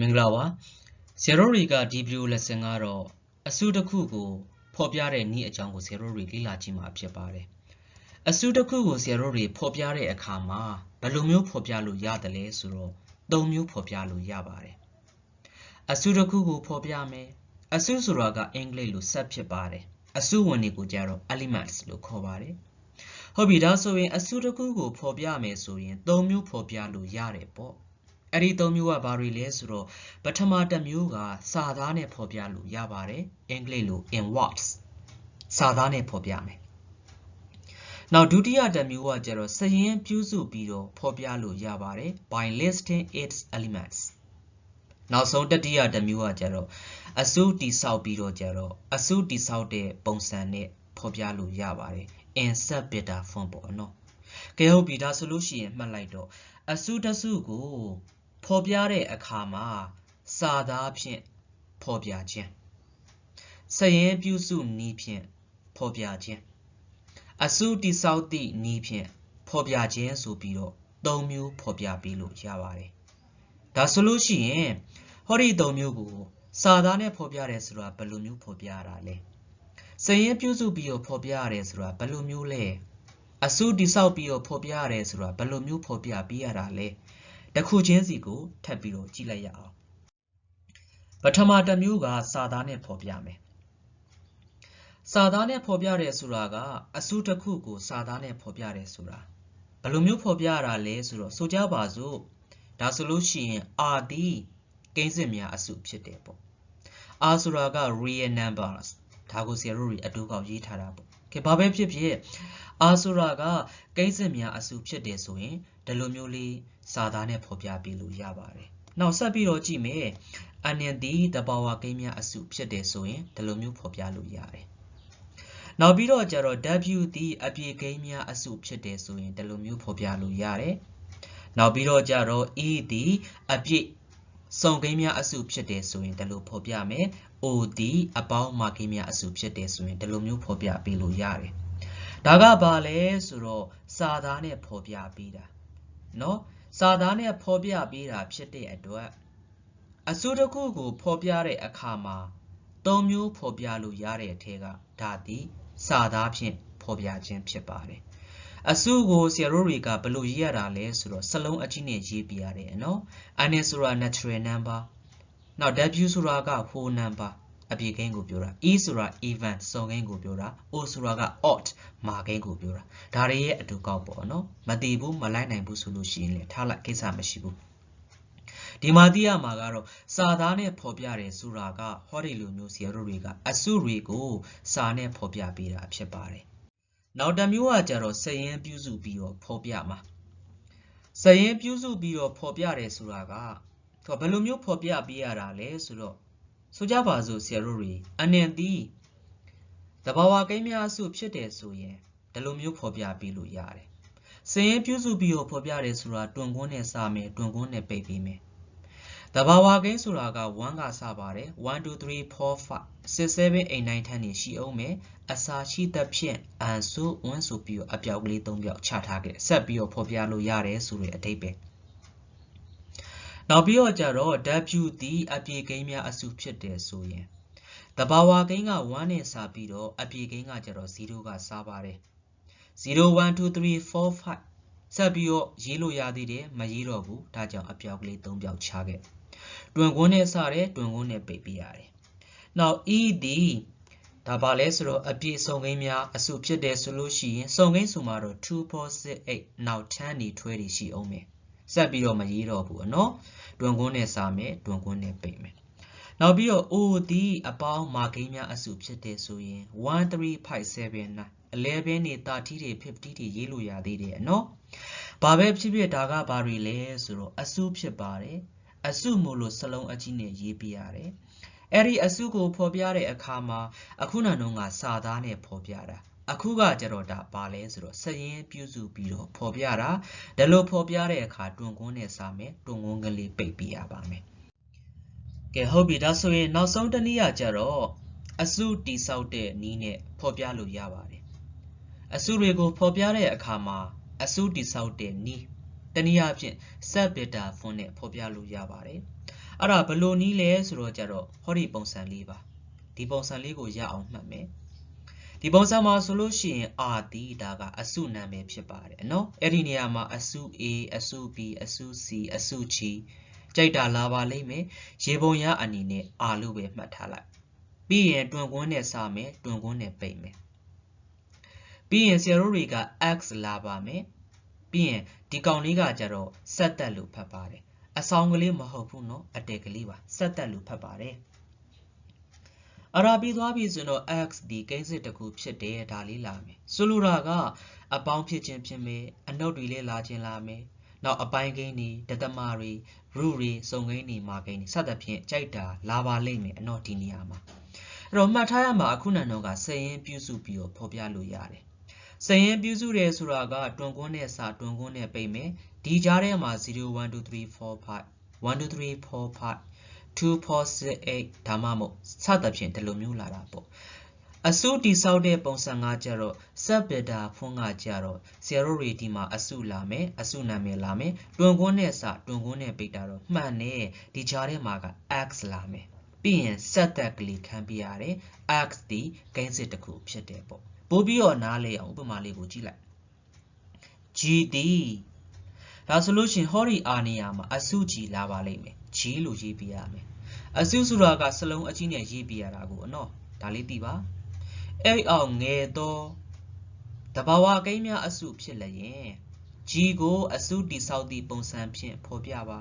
မင်္ဂလာပါဆရာတို့တွေကဒီဗီဒီယို lesson ကတော့အစုတစ်ခုကိုဖော်ပြတဲ့နည်းအကြောင်းကိုဆရာတို့တွေလေ့လာကြည့်မှာဖြစ်ပါတယ်အစုတစ်ခုကိုဆရာတို့တွေဖော်ပြတဲ့အခါမှာဘယ်လိုမျိုးဖော်ပြလို့ရတယ်လဲဆိုတော့၃မျိုးဖော်ပြလို့ရပါတယ်အစုတစ်ခုကိုဖော်ပြမယ်အစုဆိုတာကအင်္ဂလိပ်လို set ဖြစ်ပါတယ်အစုဝင်တွေကိုကြတော့ elements လို့ခေါ်ပါတယ်ဟုတ်ပြီဒါဆိုရင်အစုတစ်ခုကိုဖော်ပြမယ်ဆိုရင်၃မျိုးဖော်ပြလို့ရတယ်ပေါ့ အဲ့ဒီ၃မျိုးကဘာတွေလဲဆိုတော့ပထမတစ်မျိုးကစာသားနဲ့ဖော်ပြလို့ရပါတယ်အင်္ဂလိပ်လို in words စာသားနဲ့ဖော်ပြမယ်နောက်ဒုတိယတစ်မျိုးကကျတော့စရင်းပြုစုပြီးတော့ဖော်ပြလို့ရပါတယ် by listing its elements နောက်ဆုံးတတိယတစ်မျိုးကကျတော့အစုတိဆောက်ပြီးတော့ကျတော့အစုတိဆောက်တဲ့ပုံစံနဲ့ဖော်ပြလို့ရပါတယ် in set beta form ပေါ့နော်ကဲဟုတ်ပြီဒါဆိုလို့ရှိရင်မှတ်လိုက်တော့အစုတစုကို ဖော်ပြတဲ့အခါမှာစာသားဖြင့်ဖော်ပြခြင်းစရင်ပြုစုနည်းဖြင့်ဖော်ပြခြင်းအစုတိဆောက်သည့်နည်းဖြင့်ဖော်ပြခြင်းဆိုပြီးတော့၃မျိုးဖော်ပြပေးလို့ရပါတယ်ဒါဆိုလို့ရှိရင်ဟောဒီ၃မျိုးကိုစာသားနဲ့ဖော်ပြရဲဆိုတာဘယ်လိုမျိုးဖော်ပြရတာလဲစရင်ပြုစုပြီးတော့ဖော်ပြရတယ်ဆိုတာဘယ်လိုမျိုးလဲအစုတိဆောက်ပြီးတော့ဖော်ပြရတယ်ဆိုတာဘယ်လိုမျိုးဖော်ပြပေးရတာလဲ တစ်ခုချင်းစီကိုထပ်ပြီးတော့ကြည့်လိုက်ရအောင်ပထမတစ်မျိုးကစာသားနဲ့ဖော်ပြမယ်စာသားနဲ့ဖော်ပြတယ်ဆိုတာကအစုတစ်ခုကိုစာသားနဲ့ဖော်ပြတယ်ဆိုတာဘယ်လိုမျိုးဖော်ပြရတာလဲဆိုတော့ဆိုကြပါစို့ဒါဆိုလို့ရှိရင် R ဒီကိန်းစစ်များအစုဖြစ်တယ်ပေါ့ R ဆိုတာက real numbers ဒါကိုဆရာတို့တွေအတူကောက်ရေးထားတာပေါ့ကဲဘာပဲဖြစ်ဖြစ် R ဆိုတာကကိန်းစစ်များအစုဖြစ်တယ်ဆိုရင်ဒီလိုမျိုးလေး စာသားနဲ့ဖော်ပြပေးလို့ရပါတယ်။နောက်ဆက်ပြီးတော့ကြည့်မယ်။ onion ဒီတဘာဝကိန်းများအစုဖြစ်တယ်ဆိုရင်ဒီလိုမျိုးဖော်ပြလို့ရတယ်။နောက်ပြီးတော့ကျတော့ w ဒီအပြေကိန်းများအစုဖြစ်တယ်ဆိုရင်ဒီလိုမျိုးဖော်ပြလို့ရတယ်။နောက်ပြီးတော့ကျတော့ e ဒီအပြည့်စုံကိန်းများအစုဖြစ်တယ်ဆိုရင်ဒီလိုဖော်ပြမယ်။ o ဒီအပေါင်းမာကိန်းများအစုဖြစ်တယ်ဆိုရင်ဒီလိုမျိုးဖော်ပြပေးလို့ရတယ်။ဒါကဘာလဲဆိုတော့စာသားနဲ့ဖော်ပြပေးတာ။နော် စာသားနဲ့ဖော်ပြပေးတာဖြစ်တဲ့အတွက်အစုတစ်ခုကို ဖော်ပြတဲ့အခါမှာသုံးမျိုးဖော်ပြလို့ရတဲ့အထက်ကဒါသည်စာသားဖြင့်ဖော်ပြခြင်းဖြစ်ပါတယ်အစုကိုဆရာတို့တွေကဘယ်လိုရေးရတာလဲဆိုတော့စလုံးအကြီးနဲ့ရေးပြရတယ်နော် n ဆိုတာ natural number နောက် w ဆိုတာက whole number အပြေကိန်းကိုပြောတာ e ဆိုတာ event စုံကိန်းကိုပြောတာ o ဆိုတာက odd မာကိန်းကိုပြောတာဒါတွေရဲ့အတူကောက်ပေါ့နော်မတည်ဘူးမလိုက်နိုင်ဘူးဆိုလို့ရှိရင်လည်းထားလိုက်ကိစ္စမရှိဘူးဒီမှာသိရမှာကတော့စာသားနဲ့ဖော်ပြတယ်ဆိုတာကဟောဒီလိုမျိုးဆရာတို့တွေကအစုတွေကိုစာနဲ့ဖော်ပြပေးတာဖြစ်ပါတယ်နောက်တစ်မျိုးကကြတော့စရင်ပြုစုပြီးတော့ဖော်ပြမှာစရင်ပြုစုပြီးတော့ဖော်ပြတယ်ဆိုတာကဘယ်လိုမျိုးဖော်ပြပေးရတာလဲဆိုတော့ ဆိုကြပါစို့ဆရာတို့တွေအနင်သည်တဘာဝကိန်းများအစုဖြစ်တယ်ဆိုရင်ဒီလိုမျိုးဖော်ပြပေးလို့ရတယ်။စင်ရင်ပြုစုပြီးတော့ဖော်ပြတယ်ဆိုတာတွန်ကွန်းနဲ့စမယ်တွန်ကွန်းနဲ့ပိတ်ပေးမယ်။တဘာဝကိန်းဆိုတာက1ကစပါတယ်1 2 3 4 5 6 7 8 9 10နေရှိအောင်မယ်အစာရှိသဖြင့်အန်ဆို1ဆိုပြီးတော့အပြောက်ကလေး၃ပြောက်ချထားခဲ့ဆက်ပြီးတော့ဖော်ပြလို့ရတယ်ဆိုတဲ့အဓိပ္ပာယ်။ နောက်ပြီးတော့ကြတော့ W သည်အပြေကိန်းများအစုဖြစ်တယ်ဆိုရင်တဘာဝကိန်းက1နဲ့စပြီးတော့အပြေကိန်းကကြတော့0ကစားပါတယ်0 1 2 3 4 5ဆက်ပြီးတော့ရေးလို့ရသေးတယ်မရေးတော့ဘူးဒါကြောင့်အပြောက်ကလေး3ပြောက်ချခဲ့တွင်ကွန်းနဲ့စတယ်တွင်ကွန်းနဲ့ပိတ်ပြရတယ်နောက် e သည်ဒါပါလဲဆိုတော့အပြည့်စုံကိန်းများအစုဖြစ်တယ်ဆိုလို့ရှိရင်စုံကိန်းဆိုမှတော့2 4 6 8နောက်10နေထွဲတွေရှိအောင်မယ် ဆက်ပြီးတော့မရေးတော့ဘူးเนาะတွန်ကွန်းနဲ့စာမယ်တွန်ကွန်းနဲ့ပိတ်မယ်နောက်ပြီးတော့ O ဒီအပေါင်းမာကိန်းများအစုဖြစ်တယ်ဆိုရင်1 3 5 7 9 11နေ30တွေ50တွေရေးလို့ရသေးတယ်เนาะဘာပဲဖြစ်ဖြစ်ဒါကဘာတွေလဲဆိုတော့အစုဖြစ်ပါတယ်အစုမို့လို့စလုံးအကြီးနဲ့ရေးပြရတယ်အဲ့ဒီအစုကိုဖော်ပြတဲ့အခါမှာအခုနကတော့စာသားနဲ့ဖော်ပြတာ အခုကကြတော့ဒါပါလဲဆိုတော့စရင်ပြုစုပြီးတော့ဖော်ပြတာဒါလို့ဖော်ပြတဲ့အခါတွန်ကွန်းနဲ့စာမယ်တွန်ကွန်းကလေးပိတ်ပြရပါမယ်ကဲဟုတ်ပြီဒါဆိုရင်နောက်ဆုံးတစ်နည်းကကြတော့အစုတိဆောက်တဲ့နည်းနဲ့ဖော်ပြလို့ရပါတယ်အစုတွေကိုဖော်ပြတဲ့အခါမှာအစုတိဆောက်တဲ့နည်းတနည်းအားဖြင့် set beta font နဲ့ဖော်ပြလို့ရပါတယ်အဲ့ဒါဘယ်လိုနည်းလဲဆိုတော့ကြတော့ဟောဒီပုံစံလေးပါဒီပုံစံလေးကိုရအောင်မှတ်မယ် ဒီပုံစံမှာဆိုလို့ရှိရင် R ဒီဒါကအစုနာမည်ဖြစ်ပါတယ်နော်အဲ့ဒီနေရာမှာအစု A အစု B အစု C အစု G ကြိုက်တာလာပါလိမ့်မယ်ရေပုံရအနေနဲ့ R လို့ပဲမှတ်ထားလိုက်ပြီးရင်တွန်ကွန်းနဲ့စမယ်တွန်ကွန်းနဲ့ပိတ်မယ်ပြီးရင်ဆရာတို့တွေက x လာပါမယ်ပြီးရင်ဒီကောင်လေးကကြတော့ဆက်တက်လို့ဖတ်ပါတယ်အဆောင်ကလေးမဟုတ်ဘူးเนาะအတဲကလေးပါဆက်တက်လို့ဖတ်ပါတယ် အရာပြီးသွားပြီဆိုတော့ x ဒီကိန်းစစ်တစ်ခုဖြစ်တယ်ဒါလေးလာမယ်ဆိုလိုတာကအပေါင်းဖြစ်ခြင်းဖြစ်မယ်အနှုတ်တွေလေးလာခြင်းလာမယ်နောက်အပိုင်းကိန်းတွေတသမတွေ root တွေစုံကိန်းတွေမာကိန်းတွေစသဖြင့်ကြိုက်တာလာပါလိမ့်မယ်အနော်ဒီနေရာမှာအဲ့တော့မှတ်ထားရမှာအခုနန်တော့ကစရင်ပြုစုပြီးတော့ဖော်ပြလို့ရတယ်စရင်ပြုစုတယ်ဆိုတာကတွန်ကွန်းနဲ့စာတွန်ကွန်းနဲ့ပိတ်မယ်ဒီကြားထဲမှာ0 1 2 3 4 5 1 2 3 4 5 2 4 6 8ဒါမှမဟုတ်စသဖြင့်ဒီလိုမျိုးလာတာပေါ့အစုတိဆောက်တဲ့ပုံစံကကြတော့ subbeta ဖွင့်ကကြတော့ဆရာတို့တွေဒီမှာအစုလာမယ်အစုနာမည်လာမယ်တွန်ကွန်းနဲ့စတွန်ကွန်းနဲ့ပိတ်တာတော့မှန်တယ်ဒီကြားထဲမှာက x လာမယ်ပြီးရင် set တက်ကလေးခံပြရတယ် x ဒီဂိမ်းစစ်တစ်ခုဖြစ်တယ်ပေါ့ပို့ပြီးတော့နားလေအောင်ဥပမာလေးကိုကြည့်လိုက် g ဒီဒါဆိုလို့ရှင်ဟောဒီအာနေယာမှာအစု g လာပါလိမ့်မယ် g လို့ရေးပြရမယ်အစုဆိုတာကစလုံးအကြီးနဲ့ရေးပြရတာကိုအနော်ဒါလေးသိပါအဲ့အောင်ငယ်သောတဘာဝကိန်းများအစုဖြစ်လျင် g ကိုအစုတိဆောက်သည့်ပုံစံဖြင့်ဖော်ပြပါ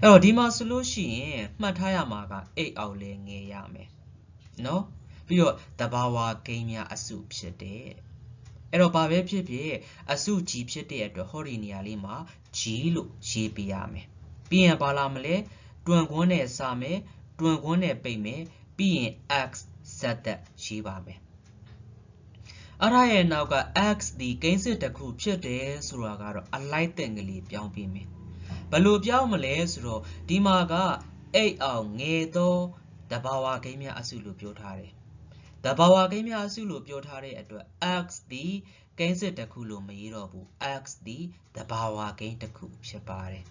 အဲ့တော့ဒီမှာဆိုလို့ရှိရင်မှတ်ထားရမှာက8အောင်လဲငယ်ရမယ်နော်ပြီးတော့တဘာဝကိန်းများအစုဖြစ်တယ်အဲ့တော့ဘာပဲဖြစ်ဖြစ်အစု g ဖြစ်တဲ့အတွက်ဟောဒီနေရာလေးမှာ g လို့ရေးပေးရမယ် ပြီးရင်ဘာလာမလဲတွန်ကွန်းနဲ့စမယ်တွန်ကွန်းနဲ့ပိတ်မယ်ပြီးရင် x ဇက်သက်ရေးပါမယ်အဲ့ဒါရဲ့နောက်က x ဒီကိန်းစစ်တစ်ခုဖြစ်တယ်ဆိုတာကတော့အလိုက်တဲ့ငလေးပြောင်းပြီးမယ်ဘယ်လိုပြောင်းမလဲဆိုတော့ဒီမှာက8အောင်ငယ်သောတဘာဝကိန်းများအစုလို့ပြောထားတယ်တဘာဝကိန်းများအစုလို့ပြောထားတဲ့အတွက် x ဒီကိန်းစစ်တစ်ခုလို့မရေးတော့ဘူး x ဒီတဘာဝကိန်းတစ်ခုဖြစ်ပါတယ်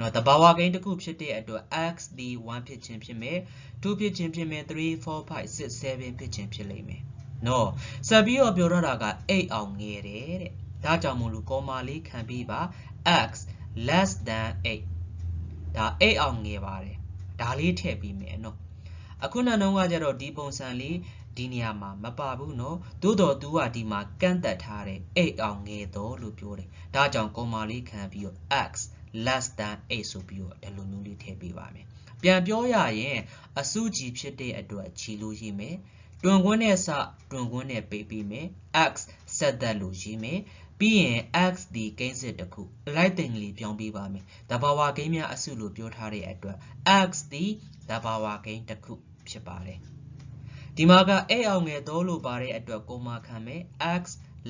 နော်တဘာဝကိန်းတစ်ခုဖြစ်တဲ့အတွက် x ဒီ1ဖြစ်ခြင်းဖြစ်မယ်2ဖြစ်ခြင်းဖြစ်မယ်3 4 5 6 7ဖြစ်ခြင်းဖြစ်လိမ့်မယ်နော်ဆက်ပြီးတော့ပြောရတာက8အောင်ငယ်တယ်တဲ့ဒါကြောင့်မို့လို့ကောမာလေးခံပြီးပါ x less than 8ဒါ8အောင်ငယ်ပါတယ်ဒါလေးထည့်ပြီးမယ်နော်အခုနောက်တော့ကကြတော့ဒီပုံစံလေးဒီနေရာမှာမပါဘူးနော်သို့တော်သူကဒီမှာကန့်သက်ထားတယ်8အောင်ငယ်တော့လို့ပြောတယ်ဒါကြောင့်ကောမာလေးခံပြီးတော့ x less than 8ဆိုပြီးတော့ဒီလိုမျိုးလေးထည့်ပေးပါမယ်ပြန်ပြောရရင်အစုကြည်ဖြစ်တဲ့အတွက်ခြီလို့ရေးမယ်တွန်ကွန်းနဲ့စတွန်ကွန်းနဲ့ပေးပြီးမယ် x ဆက်သက်လို့ရေးမယ်ပြီးရင် x ဒီကိန်းစစ်တစ်ခုအလိုက်တင်ကလေးပြောင်းပေးပါမယ်တဘာဝကိန်းများအစုလို့ပြောထားတဲ့အတွက် x ဒီတဘာဝကိန်းတစ်ခုဖြစ်ပါတယ်ဒီမှာက8အောင်ငယ်တော့လို့ပါတဲ့အတွက်ကိုမာခံမယ် x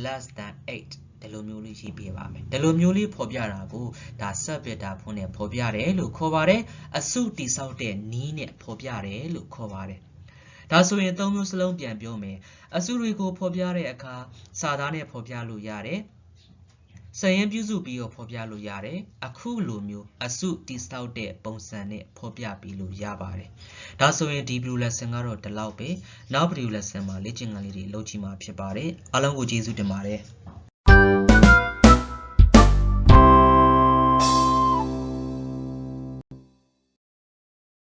less than 8 ဒီလိုမျိုးလေးရေးပြပါမယ်ဒီလိုမျိုးလေးဖော်ပြတာကိုဒါ subvector ဖုန်းနဲ့ဖော်ပြတယ်လို့ခေါ်ပါတယ်အစုတိဆောက်တဲ့နီးနဲ့ဖော်ပြတယ်လို့ခေါ်ပါတယ်ဒါဆိုရင်သုံးမျိုးစလုံးပြန်ပြောမယ်အစုတွေကိုဖော်ပြတဲ့အခါစာသားနဲ့ဖော်ပြလို့ရတယ်စရင်ပြုစုပြီးတော့ဖော်ပြလို့ရတယ်အခုလိုမျိုးအစုတိဆောက်တဲ့ပုံစံနဲ့ဖော်ပြပြီးလို့ရပါတယ်ဒါဆိုရင်ဒီ blue lesson ကတော့ဒီလောက်ပဲနောက် video lesson မှာလေ့ကျင့်ခန်းလေးတွေလုပ်ကြည့်မှာဖြစ်ပါတယ်အားလုံးကိုကျေးဇူးတင်ပါတယ်